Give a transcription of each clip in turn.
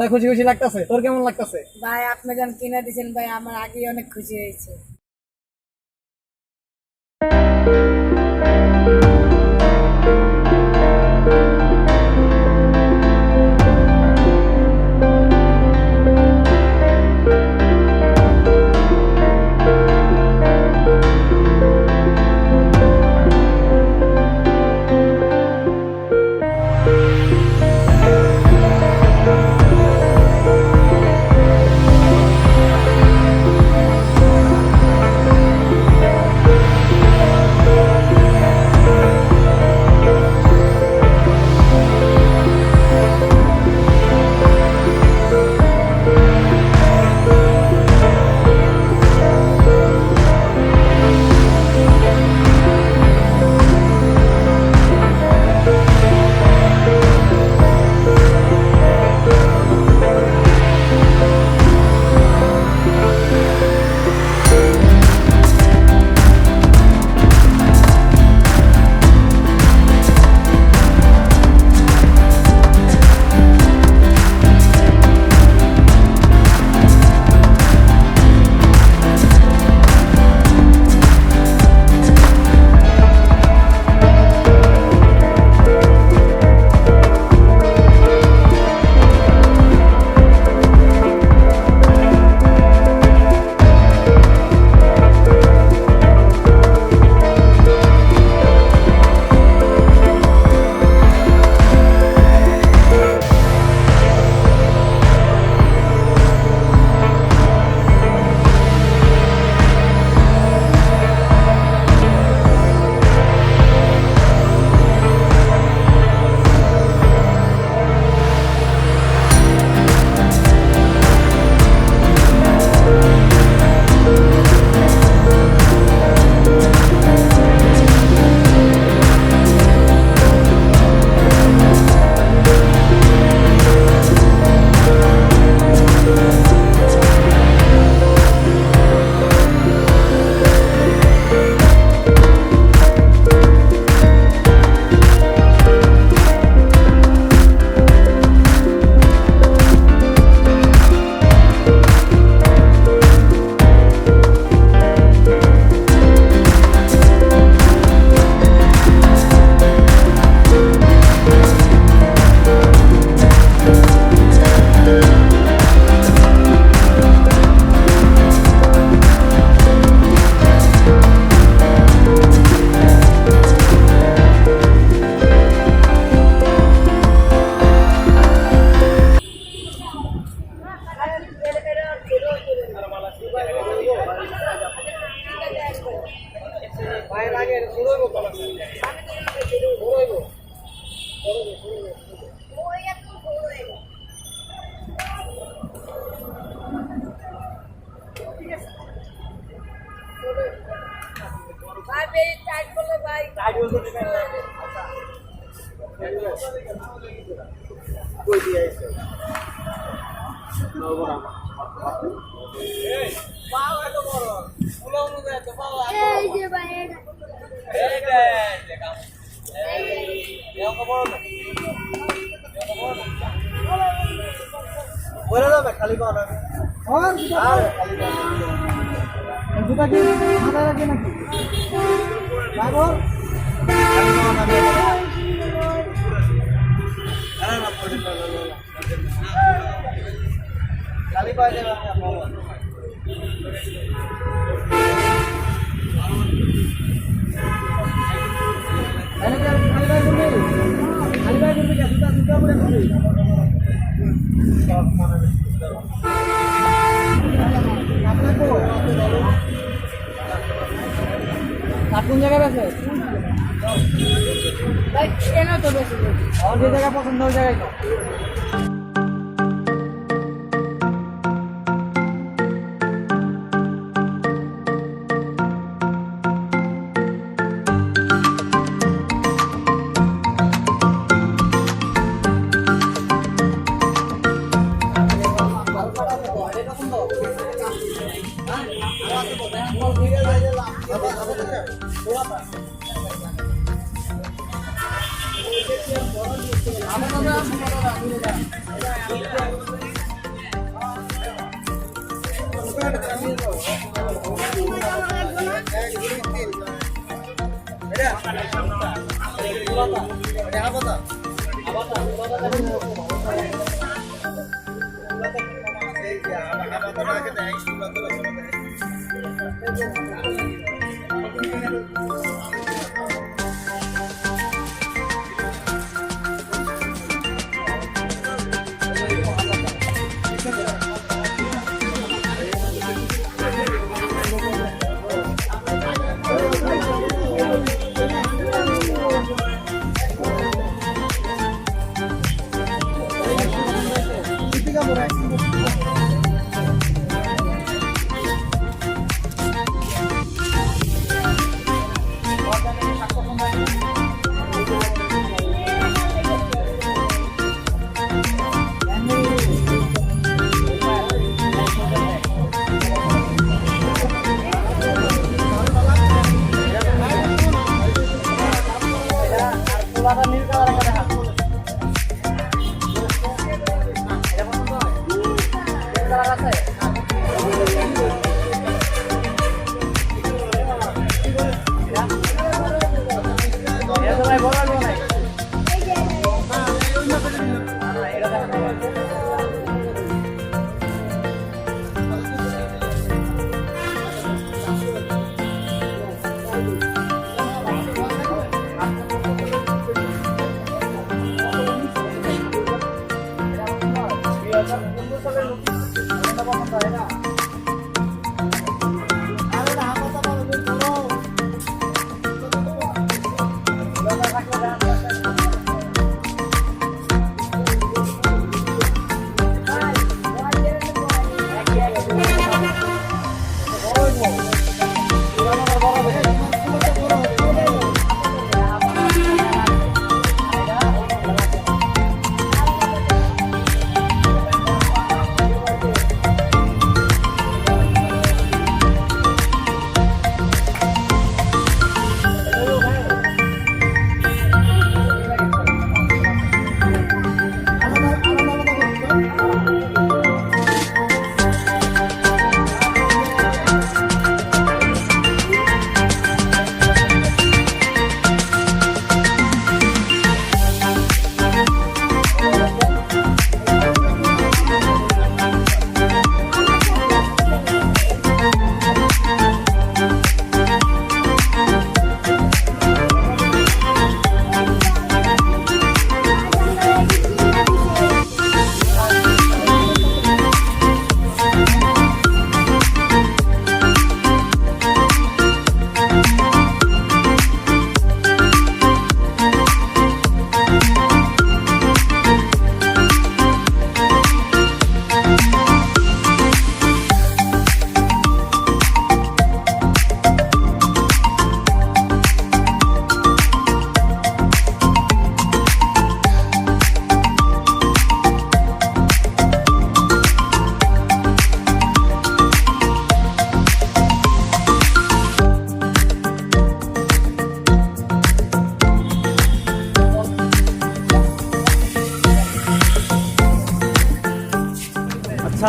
মনটা খুশি খুশি লাগতেছে? তোর কেমন লাগতেছে? ভাই, আপনি যখন কিনে দিয়েছেন ভাই, আমার আগে অনেক খুশি হয়েছে। যে ভাই এটা বলে যাবে খালি পাওয়া জুতা কি মাথায় রাখবে নাকি যাব খালি পাওয়া যাবে কোন জায়গায় আছে ভাই কেন তো বেশি আমার যে জায়গা পছন্দ ওই জায়গায় আবাদা আবাদা আবাদা যাও। আমার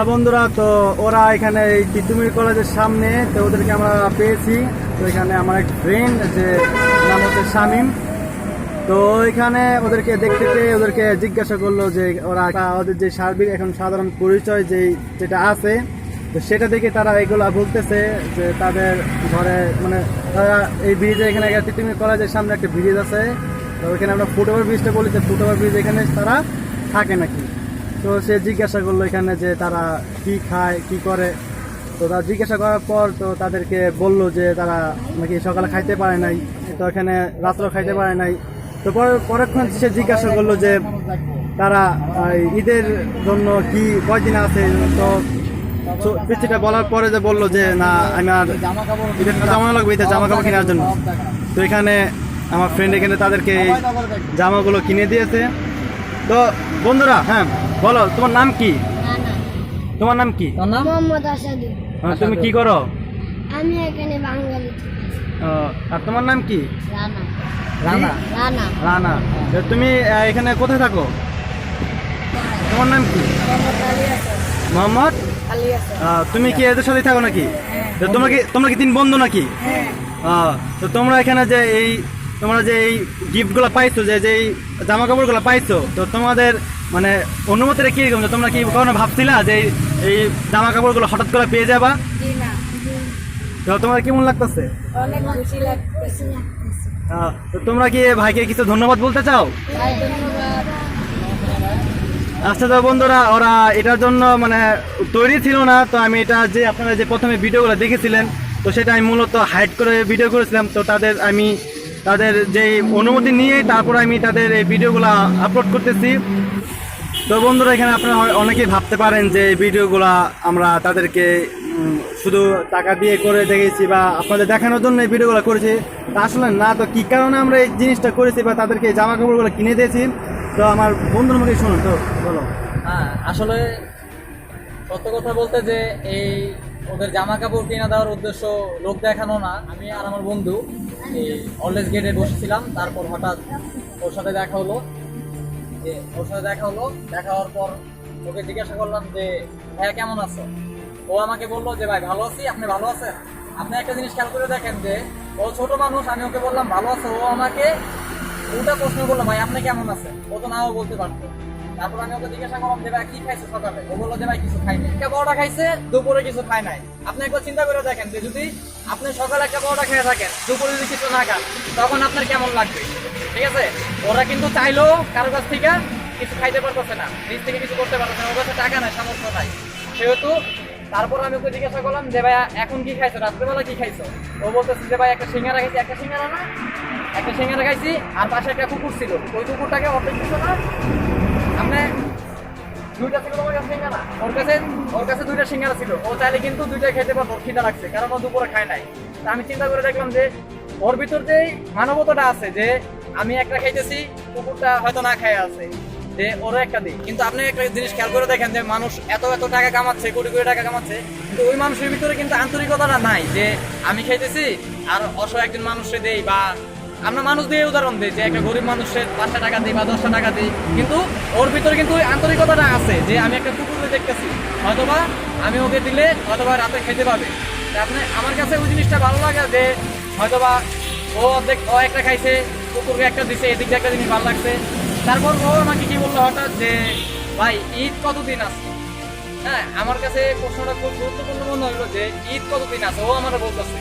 আচ্ছা বন্ধুরা, তো ওরা এখানে এই তিতুমির কলেজের সামনে, তো ওদেরকে আমরা পেয়েছি। তো এখানে আমার এক ফ্রেন্ড যে নাম হচ্ছে শামিম। তো এখানে ওদেরকে দেখতে পেয়ে ওদেরকে জিজ্ঞাসা করল যে ওরা ওদের যে সার্বিক এখন সাধারণ পরিচয় যে যেটা আছে, তো সেটা দেখে তারা এগুলা বলতেছে যে তাদের ঘরে মানে তারা এই ব্রিজে এখানে তিতুমির কলেজের সামনে একটা ব্রিজ আছে। তো ওইখানে আমরা ফুটওভার ব্রিজটা বলি যে ফুটওভার ব্রিজ এখানে তারা থাকে নাকি। তো সে জিজ্ঞাসা করল এখানে যে তারা কি খায়, কি করে। তো তারা জিজ্ঞাসা করার পর তো তাদেরকে বলল যে তারা নাকি সকালে খাইতে পারে নাই, তো এখানে রাত্র খাইতে পারে নাই। তো পরে পরক্ষণ সে জিজ্ঞাসা করল যে তারা ঈদের জন্য কি, কয়দিন আছে? তো পিছিটা বলার পরে যে বলল যে না আমার জামা কাপড় ঈদের জামা লাগবে, ঈদের জামা কাপড় কেনার জন্য। তো এখানে আমার ফ্রেন্ড এখানে তাদেরকে জামাগুলো কিনে দিয়েছে। তো বন্ধুরা হ্যাঁ বলো তোমার নাম কি? তোমার নাম কি? মোহাম্মদ তুমি কি করো? আমি এখানে বাঙালি আর তোমার নাম কি? রানা। রানা? রানা। তুমি এখানে কোথায় থাকো? তোমার নাম কি? মোহাম্মদ তুমি কি এদের সাথে থাকো নাকি? হ্যাঁ। তো তোমরা কি তোমরা কি তিন বন্ধু নাকি? হ্যাঁ। আহ, তো তোমরা এখানে যে এই তোমরা যে এই গিফটগুলো পাইছো যে যে এই জামা কাপড়গুলো পাইছো তো তোমাদের মানে অনুমতিটা কীরকম তোমরা কি কখনো ভাবছিলা যে এই- জামা কাপড়গুলো হঠাৎ করে পেয়ে যাবা? তো তোমার কেমন লাগতেছে? তো তোমরা কি ভাইকে কিছু ধন্যবাদ বলতে চাও? আচ্ছা তো বন্ধুরা ওরা এটার জন্য মানে তৈরি ছিল না তো আমি এটা যে আপনারা যে প্রথমে ভিডিওগুলো দেখেছিলেন তো সেটা আমি মূলত হাইড করে ভিডিও করেছিলাম তো তাদের আমি তাদের যে অনুমতি নিয়ে তারপর আমি তাদের এই ভিডিওগুলো আপলোড করতেছি। তো বন্ধুরা, এখানে আপনারা অনেকেই ভাবতে পারেন যে এই ভিডিওগুলো আমরা তাদেরকে শুধু টাকা দিয়ে করে দেখেছি বা আপনাদের দেখানোর জন্য এই ভিডিওগুলো করেছি। তা আসলে না, তো কী কারণে আমরা এই জিনিসটা করেছি বা তাদেরকে জামা কাপড়গুলো কিনে দিয়েছি? তো আমার বন্ধুর মুখে শুনুন তো, বলো। হ্যাঁ আসলে সত্য কথা বলতে যে এই ওদের জামা কাপড় কিনে দেওয়ার উদ্দেশ্য লোক দেখানো না, আমি আর আমার বন্ধু। অলরেজ গেটে বসেছিলাম, তারপর হঠাৎ ওর সাথে দেখা হলো। যে ওর সাথে দেখা হলো, দেখা হওয়ার পর ওকে জিজ্ঞাসা করলাম যে, ভাইয়া, কেমন আছো? ও আমাকে বলল যে, ভাই, ভালো আছি, আপনি ভালো আছেন? আপনি একটা জিনিস খেয়াল করে দেখেন যে, ও ছোট মানুষ, আমি ওকে বললাম, ভালো আছো? ও আমাকে উল্টা প্রশ্ন করল, ভাই, আপনি কেমন আছেন? ও তো নাও বলতে পারতো। তারপর আমি ওকে জিজ্ঞাসা করলাম যে ভাই, কি খাইছো সকালে? ও কিছু একটা খাইছে, দুপুরে কিছু খাই নাই। আপনি একবার চিন্তা করে দেখেন যে যদি আপনি একটা খেয়ে থাকেন, দুপুরে কিছু না খান, তখন আপনার কেমন লাগবে? ঠিক আছে? ওরা কিন্তু চাইলেও কাছ থেকে কিছু খাইতে না থেকে কিছু করতে না। ওর কাছে টাকা সেহেতু তারপর আমি ওকে জিজ্ঞাসা করলাম যে ভাই এখন কি খাইছো? রাত্রেবেলা কি খাইছো? ও বলতেছে যে ভাই, একটা সিঙ্গারা খাইছি, একটা সিঙ্গারা না, একটা সিঙ্গারা খাইছি, আর পাশে একটা কুকুর ছিল। ওই কুকুরটাকে অর্ধেক না আপনি দুইটা ছিল তোমার কাছে সিঙ্গারা। ওর কাছে ওর কাছে দুইটা সিঙ্গারা ছিল। ও চাইলে কিন্তু দুইটা খেতে পারতো, খিদা লাগছে, কারণ ও দুপুরে খায় নাই। তা আমি চিন্তা করে দেখলাম যে, ওর ভিতর যে মানবতাটা আছে, যে আমি একটা খাইতেছি, কুকুরটা হয়তো না খায় আছে, যে ওরও একটা দিই কিন্তু আপনি একটা জিনিস খেয়াল করে দেখেন যে, মানুষ এত এত টাকা কামাচ্ছে, কোটি কোটি টাকা কামাচ্ছে, কিন্তু ওই মানুষের ভিতরে কিন্তু আন্তরিকতাটা নাই, যে আমি খাইতেছি আর অসহায় একজন মানুষকে দেই বা আমরা মানুষ দিয়ে উদাহরণ দিই যে একটা গরিব মানুষের পাঁচটা টাকা দিই বা দশটা টাকা দিই, কিন্তু ওর ভিতরে কিন্তু আন্তরিকতাটা আছে যে আমি একটা কুকুরকে দেখতেছি, হয়তোবা আমি ওকে দিলে হয়তোবা রাতে খেতে পাবে। আপনি, আমার কাছে ওই জিনিসটা ভালো লাগে যে হয়তোবা ও অর্ধেক, ও একটা খাইছে, কুকুরকে একটা দিছে, এদিক দিয়ে একটা জিনিস ভালো লাগছে। তারপর ও আমাকে কি বলল হঠাৎ যে, ভাই, ঈদ কতদিন আছে? হ্যাঁ আমার কাছে প্রশ্নটা খুব গুরুত্বপূর্ণ মনে হলো যে, ঈদ কতদিন আছে? ও আমার বলতেছে।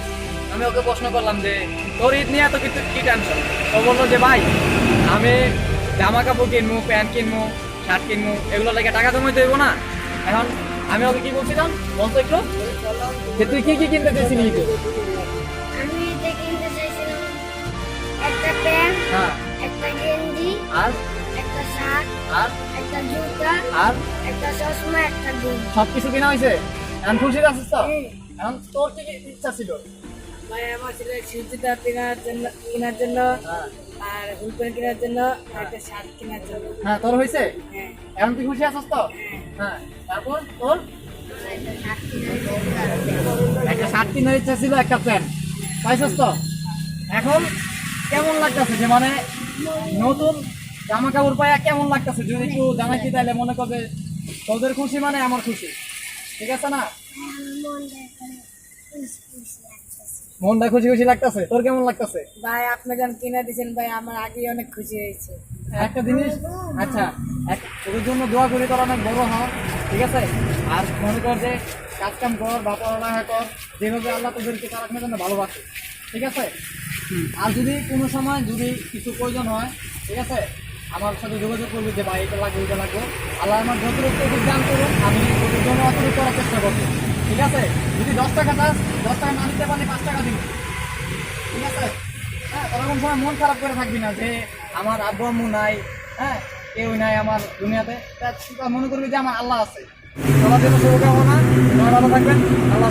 আমি ওকে প্রশ্ন করলাম যে তোর ঈদ নিয়ে এত কিছু কি টেনশন ও বলল যে ভাই আমি জামা কাপড় কিনবো প্যান্ট কিনবো শার্ট কিনবো এগুলো লেগে টাকা জমাই দেবো না। এখন আমি ওকে কি বলছিলাম? বলতো একটু? যে তুই কি কি কিনতে চেয়েছিলি ঈদে? আমি এটা কিনতে চাইছিলাম একটা প্যান্ট হ্যাঁ। একটা গেঞ্জি আর? একটা শার্ট আর? একটা জুতা আর? একটা চশমা একটা সব কিছু কেনা হয়েছে এখন খুশি আছিস তো? এখন তোর কি ইচ্ছা ছিল? ভাই আমার ছিল সুজিটা কেনার জন্য কেনার জন্য হ্যাঁ আর হুলপেন কেনার জন্য আর একটা শার্ট কেনার জন্য। হ্যাঁ তোর হয়েছে? হ্যাঁ। এখন তুই খুশি আছিস তো? হ্যাঁ। তারপর তোর? একটা শার্ট কিনে ইচ্ছা ছিল একটা প্যান্ট। পাইছিস তো? এখন কেমন লাগতেছে যে মানে নতুন জামা কাপড় পাইয়া কেমন লাগতেছে? যদি একটু জানাই কি তাহলে মনে করবে তোদের খুশি মানে আমার খুশি। ঠিক আছে না? মনটা খুশি খুশি লাগতেছে? তোর কেমন লাগতেছে? ভাই আপনি যখন কিনে দিয়েছেন ভাই আমার আগেই অনেক খুশি হয়েছে। একটা জিনিস আচ্ছা তোদের জন্য দোয়া করি তোর অনেক বড় হ ঠিক আছে? আর মনে কর যে কাজ কাম কর বা পড়ালেখা কর যেভাবে আল্লাহ তোদেরকে তারা জন্য ভালোবাসে ঠিক আছে? আর যদি কোনো সময় যদি কিছু প্রয়োজন হয় ঠিক আছে? আমার সাথে যোগাযোগ করবি যে ভাই এটা লাগবে এটা লাগবে। আল্লাহ আমার যতটুকু দান করুন আমি তোদের জন্য অতটুকু করার চেষ্টা করব ঠিক আছে? যদি দশ টাকা চাস, দশ টাকা না দিতে পারলে পাঁচ টাকা দিব। ঠিক আছে? হ্যাঁ ওরকম সময় মন খারাপ করে থাকবি না যে আমার আব্বু আম্মু নাই হ্যাঁ কেউ নাই আমার দুনিয়াতে। মনে করবি যে আমার আল্লাহ আছে। সবার ভালো থাকবেন। আল্লাহ